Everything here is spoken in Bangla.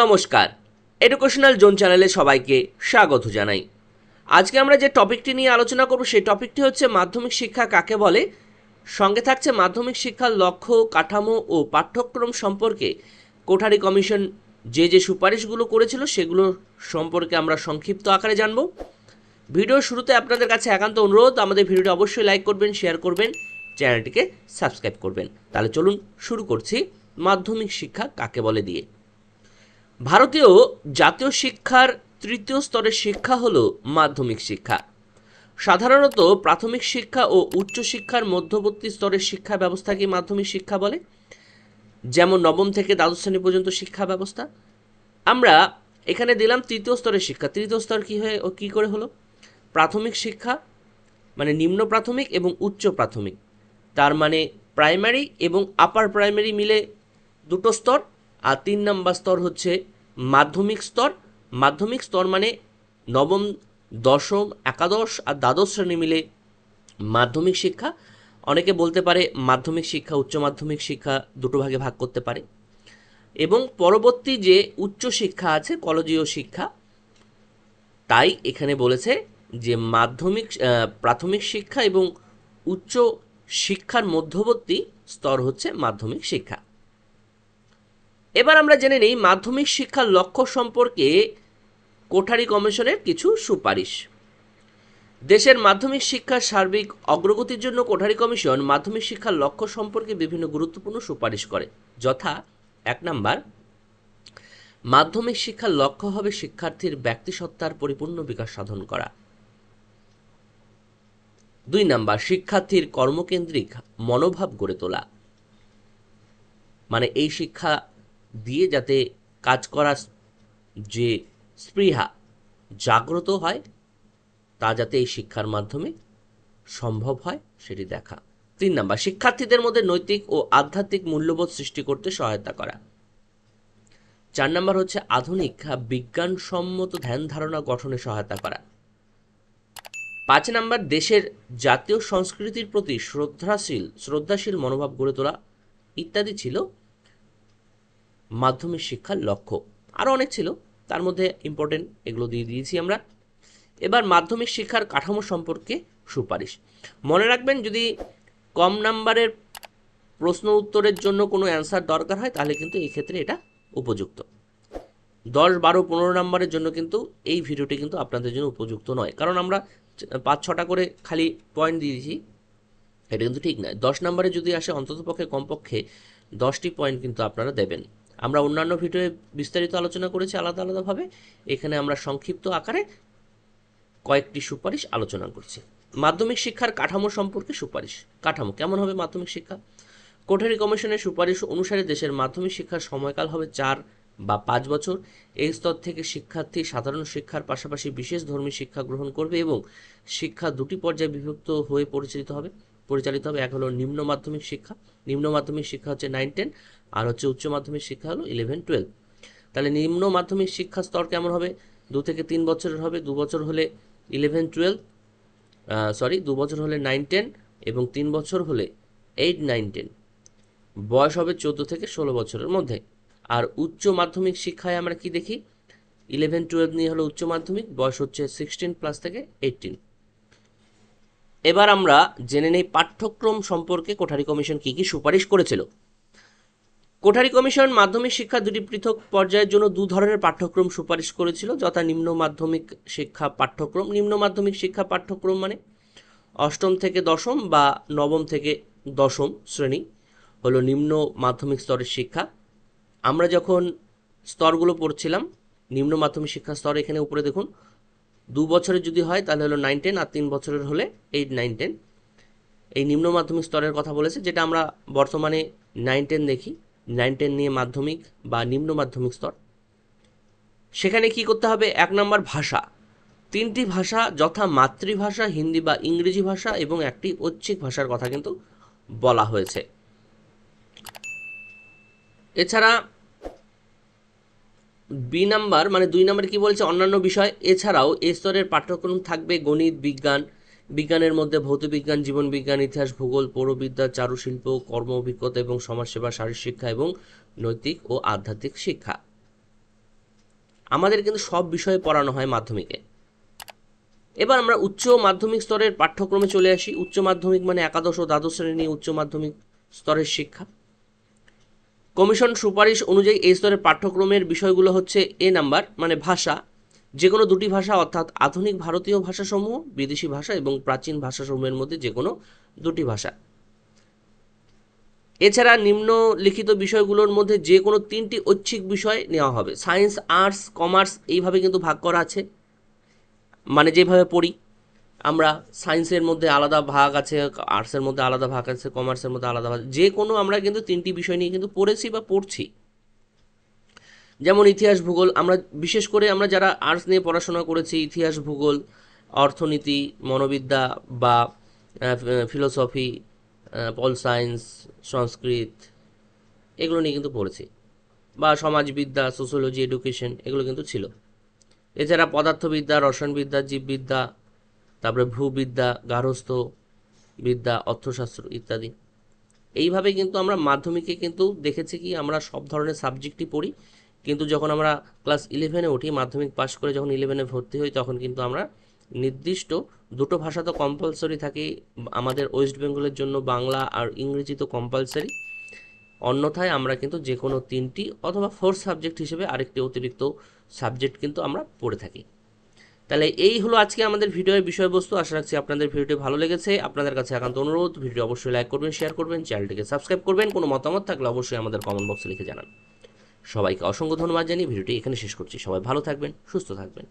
নমস্কার। এডুকেশনাল জোন চ্যানেলে সবাইকে স্বাগত জানাই। আজকে আমরা যে টপিকটি নিয়ে আলোচনা করব, সেই টপিকটি হচ্ছে মাধ্যমিক শিক্ষা কাকে বলে? সঙ্গে থাকছে মাধ্যমিক শিক্ষার লক্ষ্য, কাঠামো ও পাঠ্যক্রম সম্পর্কে কোঠারি কমিশন যে যে সুপারিশগুলো করেছিল, সেগুলো সম্পর্কে আমরা সংক্ষিপ্ত আকারে জানব। ভিডিও শুরুতে আপনাদের কাছে একান্ত অনুরোধ, আমাদের ভিডিওটি অবশ্যই লাইক করবেন শেয়ার করবেন, চ্যানেলটিকে সাবস্ক্রাইব করবেন। তাহলে চলুন শুরু করছি মাধ্যমিক শিক্ষা কাকে বলে দিয়ে। ভারতীয় জাতীয় শিক্ষার তৃতীয় স্তরের শিক্ষা হল মাধ্যমিক শিক্ষা। সাধারণত প্রাথমিক শিক্ষা ও উচ্চ শিক্ষার মধ্যবর্তী স্তরের শিক্ষা ব্যবস্থাকে মাধ্যমিক শিক্ষা বলে? যেমন নবম থেকে দ্বাদশ শ্রেণি পর্যন্ত শিক্ষা ব্যবস্থা। আমরা এখানে দিলাম তৃতীয় স্তরের শিক্ষা। তৃতীয় স্তর কী হয়ে ও কী করে হলো? প্রাথমিক শিক্ষা মানে নিম্ন প্রাথমিক এবং উচ্চ প্রাথমিক। তার মানে প্রাইমারি এবং আপার প্রাইমারি মিলে দুটো স্তর। আর তিন নম্বর স্তর হচ্ছে মাধ্যমিক স্তর। মাধ্যমিক স্তর মানে নবম, দশম, একাদশ আর দ্বাদশ শ্রেণি মিলে মাধ্যমিক শিক্ষা। অনেকে বলতে পারে মাধ্যমিক শিক্ষা, উচ্চ মাধ্যমিক শিক্ষা দুটো ভাগে ভাগ করতে পারে। এবং পরবর্তী যে উচ্চ শিক্ষা আছে, কলেজীয় শিক্ষা, তাই এখানে বলেছে যে মাধ্যমিক প্রাথমিক শিক্ষা এবং উচ্চ শিক্ষার মধ্যবর্তী স্তর হচ্ছে মাধ্যমিক শিক্ষা। এবার আমরা জেনে নিই মাধ্যমিক শিক্ষার লক্ষ্য সম্পর্কে কোঠারি কমিশনের কিছু সুপারিশ। দেশের মাধ্যমিক শিক্ষার সার্বিক অগ্রগতির জন্য কোঠারি কমিশন মাধ্যমিক শিক্ষার লক্ষ্য সম্পর্কে বিভিন্ন গুরুত্বপূর্ণ সুপারিশ করে। যথা এক নাম্বার, মাধ্যমিক শিক্ষার লক্ষ্য হবে শিক্ষার্থীর ব্যক্তিসত্তার পরিপূর্ণ বিকাশ সাধন করা। দুই নাম্বার, শিক্ষার্থীর কর্মকেন্দ্রিক মনোভাব গড়ে তোলা। মানে এই শিক্ষা দিয়ে যাতে কাজ করার যে স্পৃহা জাগ্রত হয়, তা যাতে এই শিক্ষার মাধ্যমে সম্ভব হয়, সেটি দেখা। তিন নাম্বার, শিক্ষার্থীদের মধ্যে নৈতিক ও আধ্যাত্মিক মূল্যবোধ সৃষ্টি করতে সহায়তা করা। চার নাম্বার হচ্ছে আধুনিক বিজ্ঞানসম্মত ধ্যান ধারণা গঠনে সহায়তা করা। পাঁচ নাম্বার, দেশের জাতীয় সংস্কৃতির প্রতি শ্রদ্ধাশীল শ্রদ্ধাশীল মনোভাব গড়ে তোলা ইত্যাদি ছিল মাধ্যমিক শিক্ষার লক্ষ্য। আরও অনেক ছিল, তার মধ্যে ইম্পর্টেন্ট এগুলো দিয়ে দিয়েছি আমরা। এবার মাধ্যমিক শিক্ষার কাঠামো সম্পর্কে সুপারিশ। মনে রাখবেন, যদি কম নাম্বারের প্রশ্ন উত্তরের জন্য কোনো অ্যান্সার দরকার হয়, তাহলে কিন্তু এই ক্ষেত্রে এটা উপযুক্ত। দশ, বারো, পনেরো নাম্বারের জন্য কিন্তু এই ভিডিওটি কিন্তু আপনাদের জন্য উপযুক্ত নয়। কারণ আমরা পাঁচ, ছটা করে খালি পয়েন্ট দিয়েছি, এটা কিন্তু ঠিক নয়। দশ নম্বরে যদি আসে অন্ততপক্ষে কমপক্ষে দশটি পয়েন্ট কিন্তু আপনারা দেবেন। আমরা অন্যান্য ভিডিওয়ে বিস্তারিত আলোচনা করেছি আলাদা আলাদাভাবে। এখানে আমরা সংক্ষিপ্ত আকারে কয়েকটি সুপারিশ আলোচনা করছি। মাধ্যমিক শিক্ষার কাঠামো সম্পর্কে সুপারিশ। কাঠামো, কেমন হবে মাধ্যমিক শিক্ষা? কোঠারি কমিশনের সুপারিশ অনুসারে দেশের মাধ্যমিক শিক্ষার সময়কাল হবে চার বা পাঁচ বছর। এই স্তর থেকে শিক্ষার্থী সাধারণ শিক্ষার পাশাপাশি বিশেষ ধর্মী শিক্ষা গ্রহণ করবে এবং শিক্ষা দুটি পর্যায়ে বিভক্ত হয়ে পরিচালিত হবে। পরিচালিত হবে। এক হলো নিম্ন মাধ্যমিক শিক্ষা। নিম্ন মাধ্যমিক শিক্ষা হচ্ছে নাইন টেন আর হচ্ছে উচ্চ মাধ্যমিক শিক্ষা হলো ইলেভেন টুয়েলভ তাহলে নিম্ন মাধ্যমিক শিক্ষা স্তর কেমন হবে? দু থেকে তিন বছরের হবে। দু বছর হলে ইলেভেন টুয়েলভ সরি দু বছর হলে নাইন টেন এবং তিন বছর হলে এইট নাইন টেন বয়স হবে চোদ্দ থেকে ষোলো বছরের মধ্যে। আর উচ্চ মাধ্যমিক শিক্ষায় আমরা কি দেখি? ইলেভেন টুয়েলভ নিয়ে হলো উচ্চ মাধ্যমিক। বয়স হচ্ছে সিক্সটিন প্লাস থেকে এইটিন এবার আমরা জেনে নেই পাঠ্যক্রম সম্পর্কে কোঠারি কমিশন কি কি সুপারিশ করেছিল। কোঠারি কমিশন মাধ্যমিক শিক্ষা দুটি পৃথক পর্যায়ের জন্য দু ধরনের পাঠ্যক্রম সুপারিশ করেছিল, যথা নিম্ন মাধ্যমিক শিক্ষা পাঠ্যক্রম। নিম্ন মাধ্যমিক শিক্ষা পাঠ্যক্রম মানে অষ্টম থেকে দশম বা নবম থেকে দশম শ্রেণি হলো নিম্ন মাধ্যমিক স্তরের শিক্ষা। আমরা যখন স্তরগুলো পড়ছিলাম, নিম্ন মাধ্যমিক শিক্ষা স্তর এখানে উপরে দেখুন দু বছরের যদি হয়, তাহলে হলো নাইন টেন আর তিন বছরের হলে এইট নাইন টেন এই নিম্ন মাধ্যমিক স্তরের কথা বলেছে, যেটা আমরা বর্তমানে নাইন টেন দেখি। নাইন টেন নিয়ে মাধ্যমিক বা নিম্ন মাধ্যমিক স্তর। সেখানে কি করতে হবে? এক নম্বর ভাষা। তিনটি ভাষা, যথা মাতৃভাষা, হিন্দি বা ইংরেজি ভাষা এবং একটি ঐচ্ছিক ভাষার কথা কিন্তু বলা হয়েছে। এছাড়া বি নাম্বার মানে দুই নাম্বার কি বলছে? অন্যান্য বিষয়, এছাড়াও এ স্তরের পাঠ্যক্রম থাকবে গণিত, বিজ্ঞান। বিজ্ঞানের মধ্যে ভৌতবিজ্ঞান জীবনবিজ্ঞান ইতিহাস, ভূগোল, পৌরবিদ্যা, চারুশিল্প, কর্ম অভিজ্ঞতা এবং সমাজসেবা, শারীরিক শিক্ষা এবং নৈতিক ও আধ্যাত্মিক শিক্ষা। আমাদের কিন্তু সব বিষয়ে পড়ানো হয় মাধ্যমিকে। এবার আমরা উচ্চ মাধ্যমিক স্তরের পাঠ্যক্রমে চলে আসি। উচ্চ মাধ্যমিক মানে একাদশ ও দ্বাদশ শ্রেণি উচ্চ মাধ্যমিক স্তরের শিক্ষা। কমিশন সুপারিশ অনুযায়ী এই স্তরের পাঠ্যক্রমের বিষয়গুলো হচ্ছে এ নাম্বার মানে ভাষা যে কোনো দুটি ভাষা অর্থাৎ আধুনিক ভারতীয় ভাষাসমূহ, বিদেশি ভাষা এবং প্রাচীন ভাষাসমূহের মধ্যে যে কোনো দুটি ভাষা। এছাড়া নিম্নলিখিত বিষয়গুলোর মধ্যে যে কোনো তিনটি ঐচ্ছিক বিষয় নেওয়া হবে। সায়েন্স, আর্টস, কমার্স, এইভাবে কিন্তু ভাগ করা আছে। মানে যেভাবে পড়ি। আমরা সায়েন্সের মধ্যে আলাদা ভাগ আছে, আর্টসের মধ্যে আলাদা ভাগ আছে, কমার্সের মধ্যে আলাদা ভাগ যে কোনো আমরা কিন্তু তিনটি বিষয় নিয়ে কিন্তু পড়েছি বা পড়ছি। যেমন ইতিহাস, ভূগোল, আমরা বিশেষ করে আমরা যারা আর্টস নিয়ে পড়াশোনা করেছি, ইতিহাস, ভূগোল, অর্থনীতি, মনোবিদ্যা বা ফিলোসফি পল সায়েন্স, সংস্কৃত, এগুলো নিয়ে কিন্তু পড়েছি। বা সমাজবিদ্যা সোশ্যোলজি এডুকেশন, এগুলো কিন্তু ছিল। এছাড়া পদার্থবিদ্যা, রসায়নবিদ্যা, জীববিদ্যা তারপরে ভূবিদ্যা, গার্হস্থ্য বিদ্যা, অর্থশাস্ত্র ইত্যাদি। এইভাবে কিন্তু আমরা মাধ্যমিকে কিন্তু দেখেছি কি আমরা সব ধরনের সাবজেক্টই পড়ি। কিন্তু যখন আমরা ক্লাস ইলেভেনে উঠি, মাধ্যমিক পাশ করে যখন ইলেভেনে ভর্তি হই, তখন কিন্তু আমরা নির্দিষ্ট দুটো ভাষা তো কম্পালসরি থাকে আমাদের ওয়েস্ট বেঙ্গলের জন্য, বাংলা আর ইংরেজি তো কম্পালসারি অন্যথায় আমরা কিন্তু যে কোনো তিনটি অথবা ফোর্থ সাবজেক্ট হিসেবে আরেকটি অতিরিক্ত সাবজেক্ট কিন্তু আমরা পড়ে থাকি। তাহলে এই হলো আজকে আমাদের ভিডিওর বিষয়বস্তু। আশা রাখছি আপনাদের ভিডিওটি ভালো লেগেছে। আপনাদের কাছে একান্ত অনুরোধ ভিডিও অবশ্যই লাইক করবেন, শেয়ার করবেন, চ্যানেলটিকে সাবস্ক্রাইব করবেন। কোনো মতামত থাকলে অবশ্যই আমাদের কমেন্ট বক্সে লিখে জানান। সবাইকে অসংখ্য ধন্যবাদ জানিয়ে ভিডিওটি এখানে শেষ করছি। সবাই ভালো থাকবেন, সুস্থ থাকবেন।